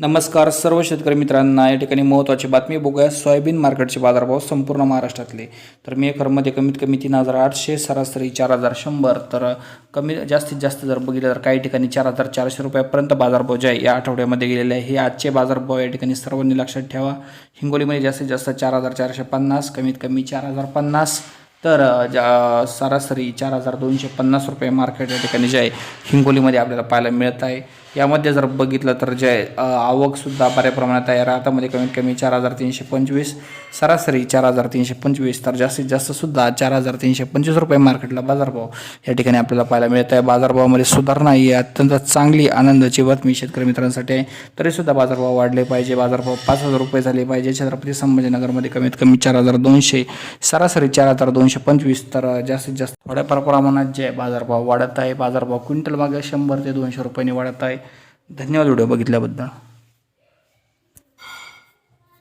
नमस्कार सर्व शेतकरी मित्रांना या ठिकाणी महत्त्वाची बातमी बघूया. सोयाबीन मार्केटचे बाजारभाव संपूर्ण महाराष्ट्रातले. तर मी एकरमध्ये कमीत कमी तीन हजार आठशे सरासरी चार हजार शंभर. तर कमी जास्तीत जास्त जर बघितलं तर काही ठिकाणी चार हजार चारशे रुपयापर्यंत बाजारभाव जे आहे या आठवड्यामध्ये गेलेले आहे. हे आजचे बाजारभाव या ठिकाणी सर्वांनी लक्षात ठेवा. हिंगोलीमध्ये जास्तीत जास्त चार हजार चारशे पन्नास कमीत कमी चार हजार पन्नास. तर ज्या सरासरी चार हजार दोनशे पन्नास रुपये मार्केट या ठिकाणी जे आहे हिंगोलीमध्ये आपल्याला पाहायला मिळत आहे. यामध्ये जर बघितलं तर जे आहे आवकसुद्धा बऱ्या प्रमाणात आहे. राहतामध्ये कमीत कमी चार हजार तीनशे पंचवीस सरासरी चार हजार तीनशे पंचवीस तर जास्तीत जास्त सुद्धा चार हजार तीनशे पंचवीस रुपये मार्केटला बाजारभाव या ठिकाणी आपल्याला पाहायला मिळत आहे. बाजारभावामध्ये सुधारणा ही अत्यंत चांगली आनंदाची बातमी शेतकरी मित्रांसाठी. आहे तरीसुद्धा बाजारभाव वाढले पाहिजे. बाजारभाव पाच हजार रुपये झाले पाहिजे. छत्रपती संभाजीनगरमध्ये कमीत कमी चार हजार दोनशे सरासरी चार हजार दोनशे पंचवीस तर जास्तीत जास्त थोड्याफार प्रमाणात जे आहे बाजारभाव वाढत आहे बाजारभाव क्विंटल मागे शंभर ते दोनशे रुपयांनी वाढत आहे. धन्यवाद व्हिडिओ बघितल्याबद्दल.